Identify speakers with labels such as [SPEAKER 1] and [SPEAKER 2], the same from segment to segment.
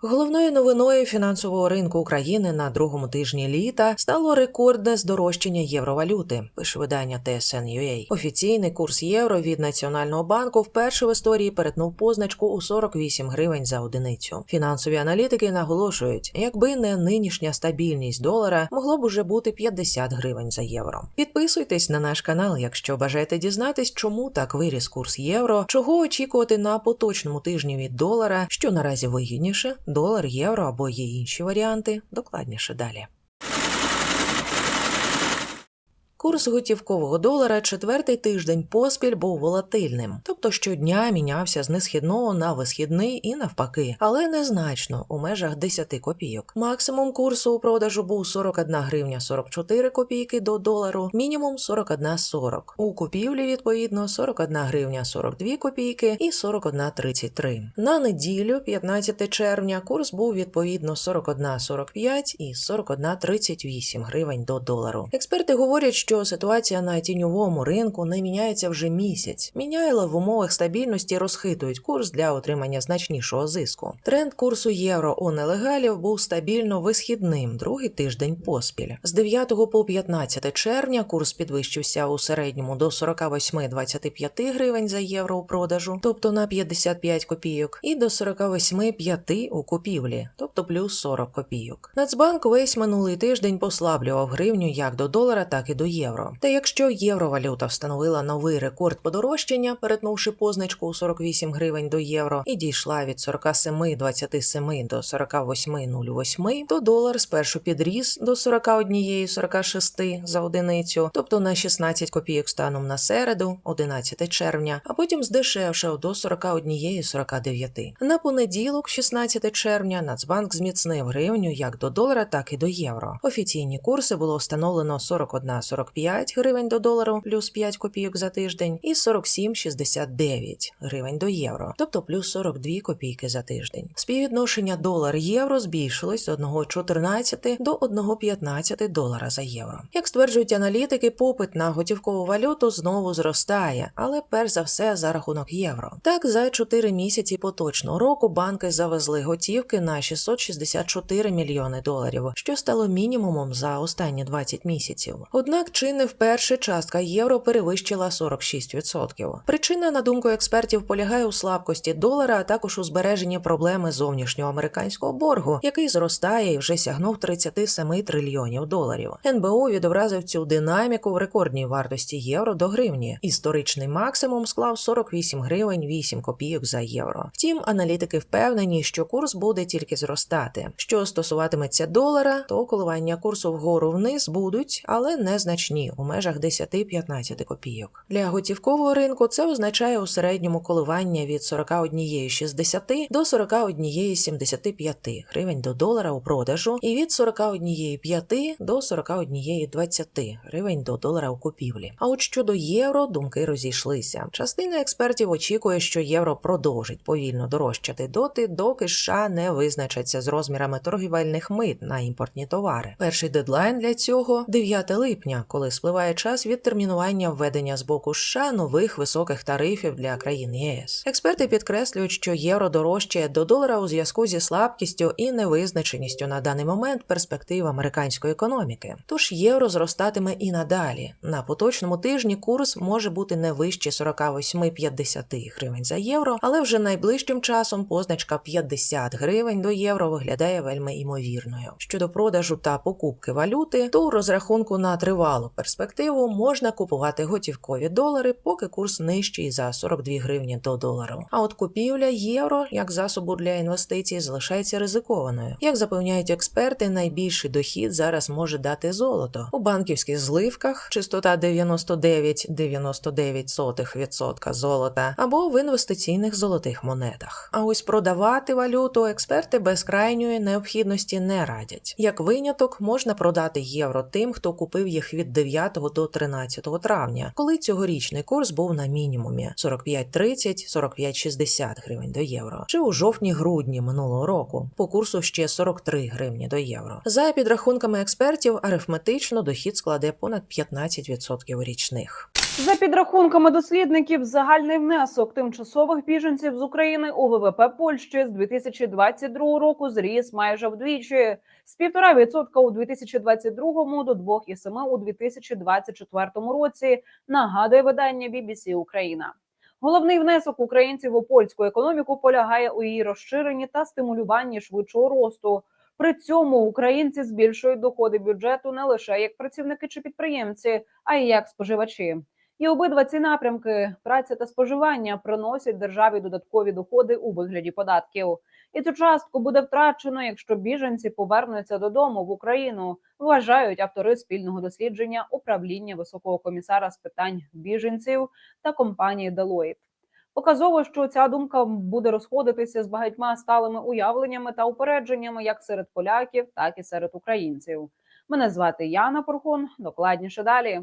[SPEAKER 1] Головною новиною фінансового ринку України на другому тижні літа стало рекордне здорожчання євровалюти. Пише видання TSN.ua. Офіційний курс євро від Національного банку вперше в історії перетнув позначку у 48 гривень за одиницю. Фінансові аналітики наголошують, якби не нинішня стабільність долара, могло б уже бути 50 гривень за євро. Підписуйтесь на наш канал, якщо бажаєте дізнатись, чому так виріс курс євро, чого очікувати на поточному тижні від долара, що наразі вигідніше долар, євро або є інші варіанти. Докладніше далі. Курс готівкового долара четвертий тиждень поспіль був волатильним, тобто щодня мінявся з несхідного на висхідний і навпаки, але незначно у межах 10 копійок. Максимум курсу у продажу був 41 гривня 44 копійки до долару, мінімум 41,40. У купівлі відповідно 41 гривня 42 копійки і 41,33. На неділю, 15 червня, курс був відповідно 41,45 і 41,38 гривень до долару. Експерти говорять, що ситуація на тіньовому ринку не міняється вже місяць. Міняйла в умовах стабільності розхитують курс для отримання значнішого зиску. Тренд курсу євро у нелегалів був стабільно висхідним другий тиждень поспіль. З 9 по 15 червня курс підвищився у середньому до 48,25 гривень за євро у продажу, тобто на 55 копійок, і до 48,5 у купівлі, тобто плюс 40 копійок. Нацбанк весь минулий тиждень послаблював гривню як до долара, так і до євро. Та якщо євровалюта встановила новий рекорд подорожчання, перетнувши позначку у 48 гривень до євро, і дійшла від 47,27 до 48,08, то долар спершу підріс до 41,46 за одиницю, тобто на 16 копійок станом на середу, 11 червня, а потім здешевшав до 41,49. На понеділок, 16 червня, Нацбанк зміцнив гривню як до долара, так і до євро. Офіційні курси було встановлено 41,45 гривень до долару, плюс 5 копійок за тиждень, і 47,69 гривень до євро, тобто плюс 42 копійки за тиждень. Співвідношення долар-євро збільшилось з 1,14 до 1,15 долара за євро. Як стверджують аналітики, попит на готівкову валюту знову зростає, але перш за все за рахунок євро. Так, за 4 місяці поточного року банки завезли готівки на 664 мільйони доларів, що стало мінімумом за останні 20 місяців. Однак чи не вперше частка євро перевищила 46%. Причина, на думку експертів, полягає у слабкості долара, а також у збереженні проблеми зовнішнього американського боргу, який зростає і вже сягнув 37 трильйонів доларів. НБУ відобразив цю динаміку в рекордній вартості євро до гривні. Історичний максимум склав 48 гривень 8 копійок за євро. Втім, аналітики впевнені, що курс буде тільки зростати. Що стосуватиметься долара, то коливання курсу вгору вниз будуть, але незначні у межах 10-15 копійок. Для готівкового ринку це означає у середньому коливання від 41,60 до 41,75 гривень до долара у продажу і від 41,5 до 41,20 гривень до долара у купівлі. А от щодо євро, думки розійшлися. Частина експертів очікує, що євро продовжить повільно дорожчати доти, доки США не визначаться з розмірами торгівельних мит на імпортні товари. Перший дедлайн для цього 9 липня, коли спливає час від термінування введення з боку США нових високих тарифів для країн ЄС. Експерти підкреслюють, що євро дорожчає до долара у зв'язку зі слабкістю і невизначеністю на даний момент перспектив американської економіки. Тож євро зростатиме і надалі. На поточному тижні курс може бути не вище 48-50 гривень за євро, але вже найближчим часом позначка 50 гривень до євро виглядає вельми імовірною. Щодо продажу та покупки валюти, то у розрахунку на тривалу перспективу можна купувати готівкові долари, поки курс нижчий за 42 гривні до долару. А от купівля євро як засобу для інвестицій залишається ризикованою. Як запевняють експерти, найбільший дохід зараз може дати золото у банківських зливках, частота 99,99% золота, або в інвестиційних золотих монетах. А ось продавати валюту експерти без крайньої необхідності не радять. Як виняток можна продати євро тим, хто купив їх від 9 до 13 травня, коли цьогорічний курс був на мінімумі 45,30, 45,60 гривень до євро, чи у жовтні-грудні минулого року по курсу ще 43 гривні до євро. За підрахунками експертів, арифметично дохід складе понад 15% річних.
[SPEAKER 2] За підрахунками дослідників, загальний внесок тимчасових біженців з України у ВВП Польщі з 2022 року зріс майже вдвічі з 1,5% у 2022 до 2,7% у 2024 році. Нагадує видання BBC Україна. Головний внесок українців у польську економіку полягає у її розширенні та стимулюванні швидшого росту. При цьому українці збільшують доходи бюджету не лише як працівники чи підприємці, а й як споживачі. І обидва ці напрямки праця та споживання приносять державі додаткові доходи у вигляді податків. І цю частку буде втрачено, якщо біженці повернуться додому в Україну. Вважають автори спільного дослідження управління високого комісара з питань біженців та компанії Deloitte. Показово, що ця думка буде розходитися з багатьма сталими уявленнями та упередженнями як серед поляків, так і серед українців. Мене звати Яна Порхун. Докладніше далі.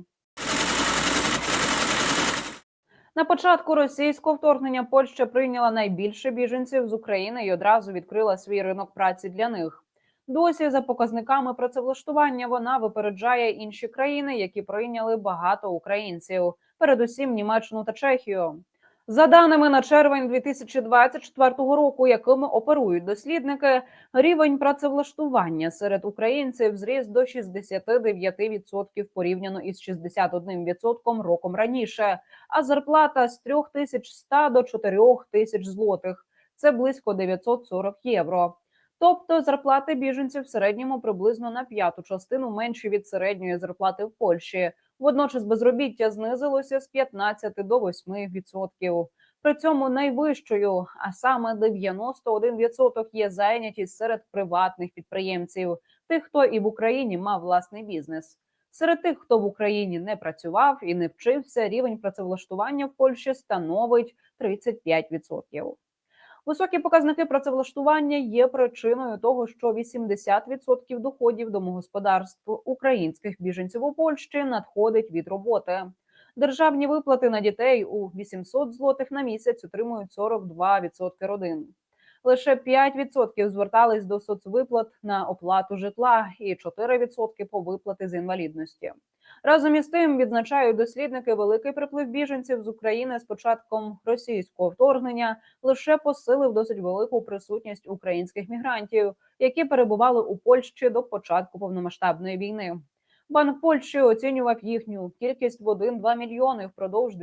[SPEAKER 2] На початку російського вторгнення Польща прийняла найбільше біженців з України і одразу відкрила свій ринок праці для них. Досі за показниками працевлаштування вона випереджає інші країни, які прийняли багато українців, передусім Німеччину та Чехію. За даними на червень 2024 року, якими оперують дослідники, рівень працевлаштування серед українців зріс до 69% порівняно із 61% роком раніше, а зарплата з 3100 до 4000 злотих. Це близько 940 євро. Тобто зарплати біженців в середньому приблизно на п'яту частину менші від середньої зарплати в Польщі. Водночас безробіття знизилося з 15 до 8%. При цьому найвищою, а саме 91% є зайнятість серед приватних підприємців, тих, хто і в Україні мав власний бізнес. Серед тих, хто в Україні не працював і не вчився, рівень працевлаштування в Польщі становить 35%. Високі показники працевлаштування є причиною того, що 80% доходів домогосподарств українських біженців у Польщі надходить від роботи. Державні виплати на дітей у 800 злотих на місяць отримують 42% родин. Лише 5% звертались до соцвиплат на оплату житла і 4% по виплати з інвалідності. Разом із тим відзначають дослідники великий приплив біженців з України з початком російського вторгнення лише посилив досить велику присутність українських мігрантів, які перебували у Польщі до початку повномасштабної війни. Банк Польщі оцінював їхню кількість в 1-2 мільйони впродовж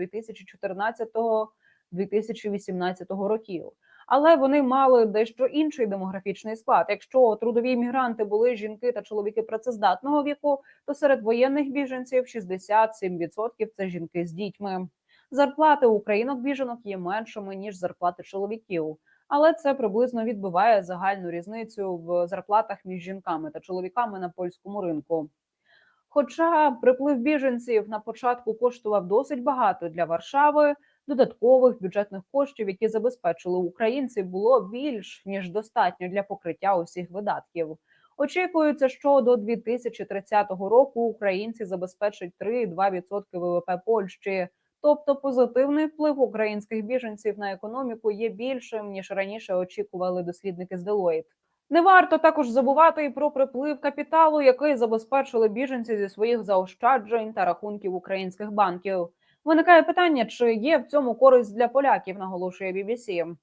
[SPEAKER 2] 2014-2018 років. Але вони мали дещо інший демографічний склад. Якщо трудові мігранти були жінки та чоловіки працездатного віку, то серед воєнних біженців 67% – це жінки з дітьми. Зарплати українок біженок є меншими ніж зарплати чоловіків, але це приблизно відбиває загальну різницю в зарплатах між жінками та чоловіками на польському ринку. Хоча приплив біженців на початку коштував досить багато для Варшави, додаткових бюджетних коштів, які забезпечили українців, було більш ніж достатньо для покриття усіх видатків. Очікується, що до 2030 року українці забезпечать 3,2% ВВП Польщі. Тобто позитивний вплив українських біженців на економіку є більшим ніж раніше очікували дослідники з Deloitte. Не варто також забувати і про приплив капіталу, який забезпечили біженці зі своїх заощаджень та рахунків українських банків. Виникає питання, чи є в цьому користь для поляків, наголошує BBC.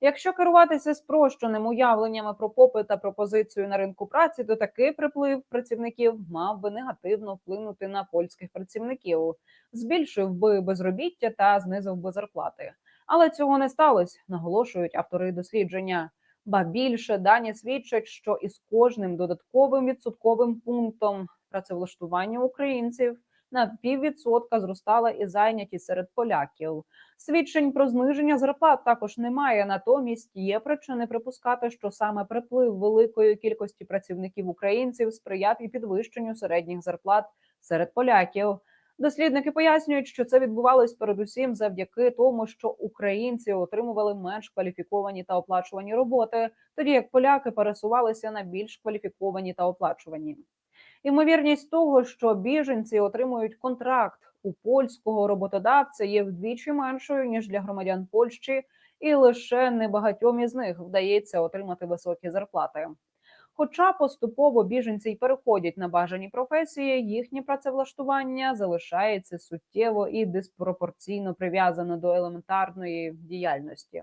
[SPEAKER 2] Якщо керуватися спрощеним уявленнями про попит та пропозицію на ринку праці, то такий приплив працівників мав би негативно вплинути на польських працівників, збільшив би безробіття та знизив би зарплати. Але цього не сталося, наголошують автори дослідження. Ба більше дані свідчать, що із кожним додатковим відсотковим пунктом працевлаштування українців на піввідсотка зростала і зайнятість серед поляків. Свідчень про зниження зарплат також немає. Натомість є причини припускати, що саме приплив великої кількості працівників українців сприяв і підвищенню середніх зарплат серед поляків. Дослідники пояснюють, що це відбувалось передусім завдяки тому, що українці отримували менш кваліфіковані та оплачувані роботи, тоді як поляки пересувалися на більш кваліфіковані та оплачувані. Ймовірність того, що біженці отримують контракт у польського роботодавця, є вдвічі меншою ніж для громадян Польщі, і лише небагатьом із них вдається отримати високі зарплати. Хоча поступово біженці й переходять на бажані професії, їхнє працевлаштування залишається суттєво і диспропорційно прив'язано до елементарної діяльності.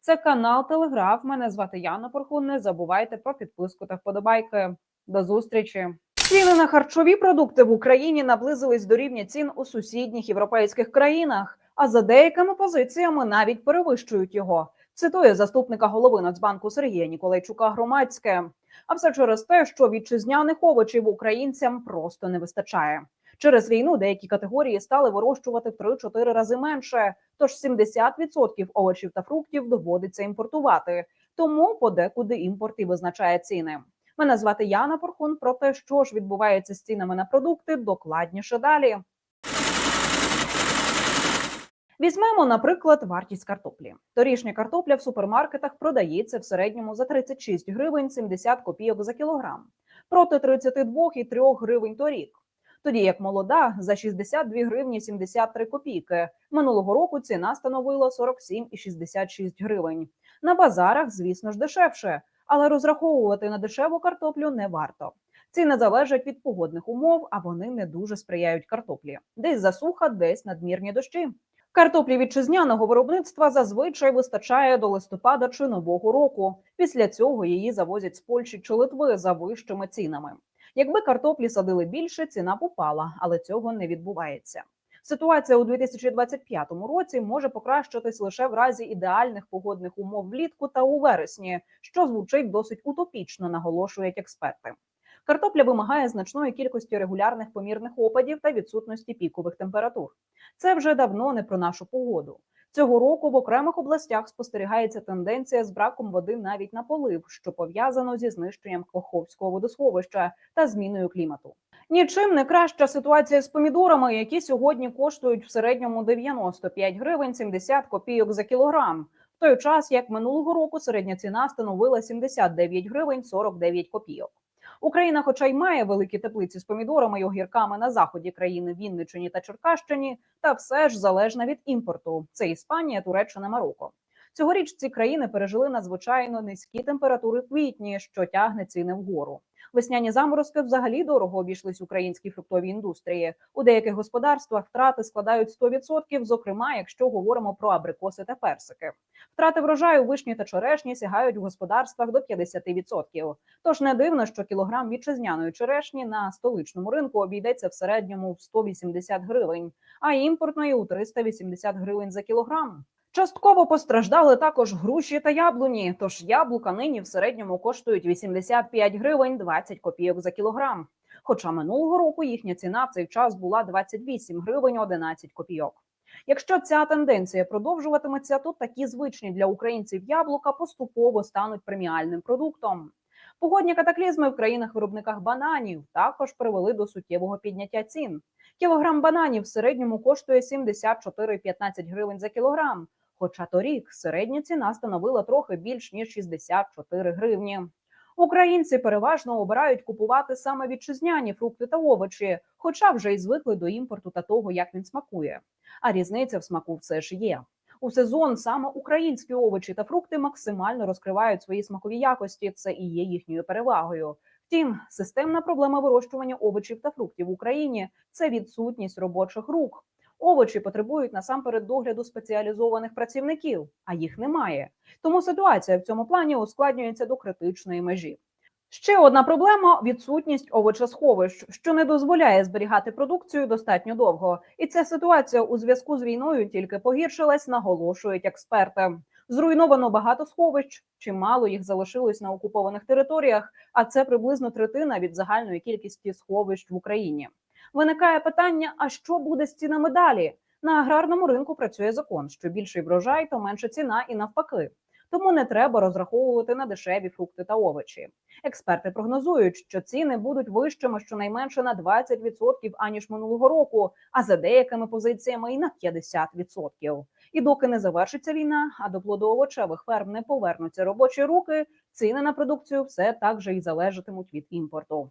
[SPEAKER 2] Це канал Телеграф. Мене звати Яна Порхун. Не забувайте про підписку та вподобайки. До зустрічі. Ціни на харчові продукти в Україні наблизились до рівня цін у сусідніх європейських країнах, а за деякими позиціями навіть перевищують його. Цитує заступника голови Нацбанку Сергія Ніколайчука громадське. А все через те, що вітчизняних овочів українцям просто не вистачає. Через війну деякі категорії стали вирощувати в 3-4 рази менше. Тож 70% овочів та фруктів доводиться імпортувати. Тому подекуди імпорт і визначає ціни. Мене звати Яна Порхун. Про те, що ж відбувається з цінами на продукти, докладніше далі. Візьмемо, наприклад, вартість картоплі. Торішня картопля в супермаркетах продається в середньому за 36 гривень 70 копійок за кілограм, проти 32,3 гривень торік. Тоді як молода за 62 гривні 73 копійки. Минулого року ціна становила 47,66 гривень. На базарах, звісно ж, дешевше, але розраховувати на дешеву картоплю не варто. Ціни залежать від погодних умов, а вони не дуже сприяють картоплі. Десь засуха, десь надмірні дощі. Картоплі вітчизняного виробництва зазвичай вистачає до листопада чи нового року. Після цього її завозять з Польщі чи Литви за вищими цінами. Якби картоплі садили більше, ціна б упала, але цього не відбувається. Ситуація у 2025 році може покращитись лише в разі ідеальних погодних умов влітку та у вересні, що звучить досить утопічно, наголошують експерти. Картопля вимагає значної кількості регулярних помірних опадів та відсутності пікових температур. Це вже давно не про нашу погоду. Цього року в окремих областях спостерігається тенденція з браком води навіть на полив, що пов'язано зі знищенням Коховського водосховища та зміною клімату. Нічим не краща ситуація з помідорами, які сьогодні коштують в середньому 95 гривень 70 копійок за кілограм. В той час, як минулого року, середня ціна становила 79 гривень 49 копійок. Україна, хоча й має великі теплиці з помідорами й огірками на заході країни Вінниччині та Черкащині, та все ж залежна від імпорту. Це Іспанія, Туреччина, Марокко. Цьогоріч ці країни пережили надзвичайно низькі температури в квітні, що тягне ціни вгору. Весняні заморозки взагалі дорого обійшлись українській фруктовій індустрії. У деяких господарствах втрати складають 100%, зокрема, якщо говоримо про абрикоси та персики. Втрати врожаю вишні та черешні сягають у господарствах до 50%. Тож не дивно, що кілограм вітчизняної черешні на столичному ринку обійдеться в середньому в 180 гривень, а імпортної у 380 гривень за кілограм. Частково постраждали також груші та яблуні. Тож яблука нині в середньому коштують 85 гривень 20 копійок за кілограм. Хоча минулого року їхня ціна в цей час була 28 гривень 11 копійок. Якщо ця тенденція продовжуватиметься, то такі звичні для українців яблука поступово стануть преміальним продуктом. Погодні катаклізми в країнах-виробниках бананів також привели до суттєвого підняття цін. Кілограм бананів в середньому коштує 74,15 гривень за кілограм. Хоча торік середня ціна становила трохи більш ніж 64 гривні. Українці переважно обирають купувати саме вітчизняні фрукти та овочі, хоча вже й звикли до імпорту та того, як він смакує. А різниця в смаку все ж є. У сезон саме українські овочі та фрукти максимально розкривають свої смакові якості. Це і є їхньою перевагою. Втім, системна проблема вирощування овочів та фруктів в Україні це відсутність робочих рук. Овочі потребують насамперед догляду спеціалізованих працівників, а їх немає. Тому ситуація в цьому плані ускладнюється до критичної межі. Ще одна проблема відсутність овочесховищ, що не дозволяє зберігати продукцію достатньо довго. І ця ситуація у зв'язку з війною тільки погіршилась, наголошують експерти. Зруйновано багато сховищ, чимало їх залишилось на окупованих територіях, а це приблизно третина від загальної кількості сховищ в Україні. Виникає питання: а що буде з цінами далі? На аграрному ринку працює закон: що більший врожай, то менша ціна, і навпаки. Тому не треба розраховувати на дешеві фрукти та овочі. Експерти прогнозують, що ціни будуть вищими щонайменше на 20% аніж минулого року, а за деякими позиціями і на 50%. І доки не завершиться війна, а до плодоовочевих ферм не повернуться робочі руки, ціни на продукцію все так же і залежатимуть від імпорту.